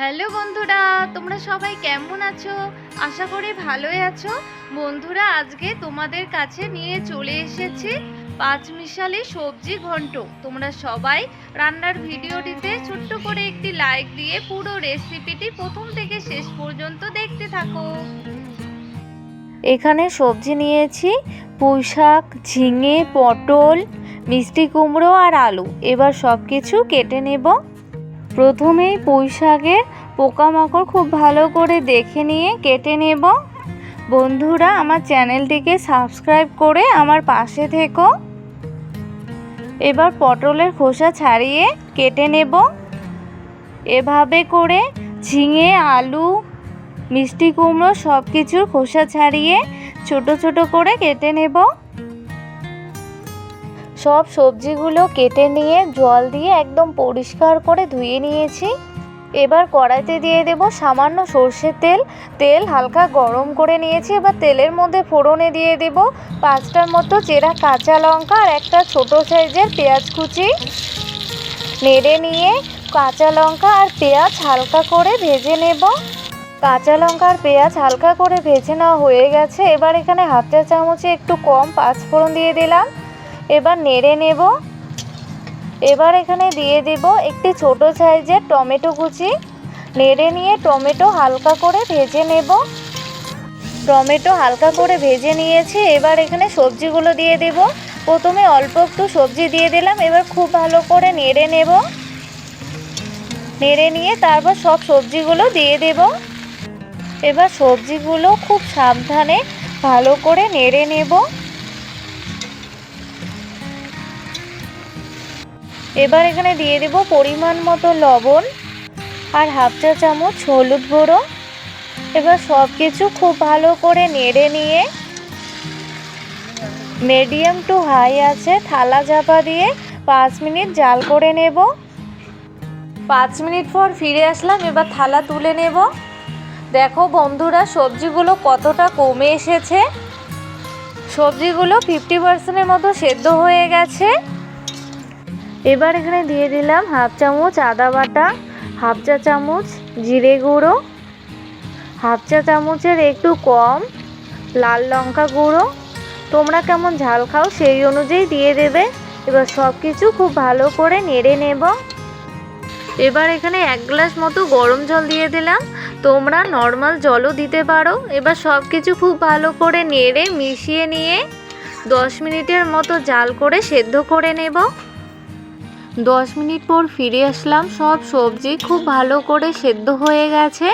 Hello বন্ধুরা, তোমরা সবাই কেমন আছো? আশা করি ভালোই আছো। বন্ধুরা, আজকে তোমাদের কাছে নিয়ে চলে এসেছি পাঁচ মিশালি সবজি ঘন্ট। তোমরা সবাই রান্নার ভিডিওটিতে ছোট্ট করে একটি লাইক দিয়ে পুরো রেসিপিটি প্রথম থেকে শেষ পর্যন্ত দেখতে থাকো। এখানে সবজি নিয়েছি, পুঁই শাক, ঝিঙে, পটল, মিষ্টি কুমড়ো আর আলু। এবার সব কিছু কেটে নেব। প্রথমেই পুঁই শাকের পোকামাকড় খুব ভালো করে দেখে নিয়ে কেটে নেব। বন্ধুরা, আমার চ্যানেলটিকে সাবস্ক্রাইব করে আমার পাশে থেকো। এবার পটলের খোসা ছাড়িয়ে কেটে নেব। এভাবে করে ঝিঙে, আলু, মিষ্টি কুমড়ো সব কিছুর খোসা ছাড়িয়ে ছোট ছোট করে কেটে নেব। সব সবজিগুলো কেটে নিয়ে জল দিয়ে একদম পরিষ্কার করে ধুয়ে নিয়েছি। এবার কড়াইতে দিয়ে দেব সামান্য সর্ষের তেল। তেল হালকা গরম করে নিয়েছি, এবার তেলের মধ্যে ফোড়নে দিয়ে দেব পাঁচটার মতো চেরা কাঁচা লঙ্কা আর একটা ছোট সাইজের পেঁয়াজ কুচি। নেড়ে নিয়ে কাঁচা লঙ্কা আর পেঁয়াজ হালকা করে ভেজে নেব। কাঁচা লঙ্কা আর পেঁয়াজ হালকা করে ভেজে নেওয়া হয়ে গেছে। এবার এখানে চা চামচে একটু কম পাঁচফোড়ন দিয়ে দিলাম। এবার নেড়ে নেব। এবার এখানে দিয়ে দেব একটি ছোট সাইজের টমেটো কুচি। নেড়ে নিয়ে টমেটো হালকা করে ভেজে নেব। টমেটো হালকা করে ভেজে নিয়েছি, এবার এখানে সবজিগুলো দিয়ে দেব। প্রথমে অল্প একটু সবজি দিয়ে দিলাম, এবার খুব ভালো করে নেড়ে নেব। নেড়ে নিয়ে তারপর সব সবজিগুলো দিয়ে দেব। এবার সবজিগুলো খুব সাবধানে ভালো করে নেড়ে নেব। এবার এখানে দিয়ে দেব পরিমাণ মতো লবণ আর হাফ চা চামচ হলুদ গুঁড়ো। এবার সব কিছু খুব ভালো করে নেড়ে নিয়ে মিডিয়াম টু হাই আছে, থালা চাপা দিয়ে পাঁচ মিনিট জাল করে নেব। পাঁচ মিনিট পর ফিরে আসলাম, এবার থালা তুলে নেব। দেখো বন্ধুরা, সবজিগুলো কতটা কমে এসেছে। সবজিগুলো ফিফটি পার্সেন্টের মতো সেদ্ধ হয়ে গেছে। এবার এখানে দিয়ে দিলাম হাফ চামচ আদা বাটা, হাফ চা চামচ জিরে গুঁড়ো, হাফ চা চামচের একটু কম লাল লঙ্কা গুঁড়ো। তোমরা কেমন ঝাল খাও সেই অনুযায়ী দিয়ে দেবে। এবার সব কিছু খুব ভালো করে নেড়ে নেব। এবার এখানে এক গ্লাস মতো গরম জল দিয়ে দিলাম। তোমরা নর্মাল জলও দিতে পারো। এবার সব কিছু খুব ভালো করে নেড়ে মিশিয়ে নিয়ে দশ মিনিটের মতো জাল করে সেদ্ধ করে নেব। দশ মিনিট পর ফিরে আসলাম। সব সবজি খুব ভালো করে সেদ্ধ হয়ে গেছে।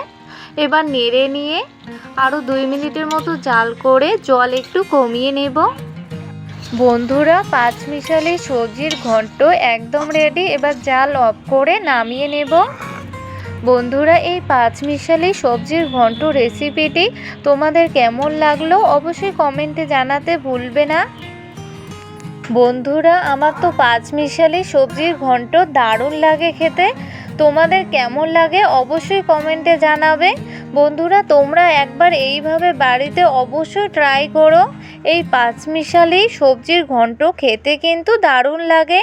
এবার নেড়ে নিয়ে আরও দুই মিনিটের মতো জাল করে জল একটু কমিয়ে নেব। বন্ধুরা, পাঁচ মিশালি সবজির ঘন্ট একদম রেডি এবার জাল অফ করে নামিয়ে নেব। বন্ধুরা, এই পাঁচ মিশালি সবজির ঘন্ট রেসিপিটি তোমাদের কেমন লাগল অবশ্যই কমেন্টে জানাতে ভুলবে না। বন্ধুরা, আমার তো পাঁচ মিশালি সবজির ঘন্ট দারুণ লাগে খেতে। তোমাদের কেমন লাগে অবশ্যই কমেন্টে জানাবে। বন্ধুরা, তোমরা একবার এইভাবে বাড়িতে অবশ্যই ট্রাই করো। এই পাঁচ মিশালি সবজির ঘন্ট খেতে কিন্তু দারুণ লাগে।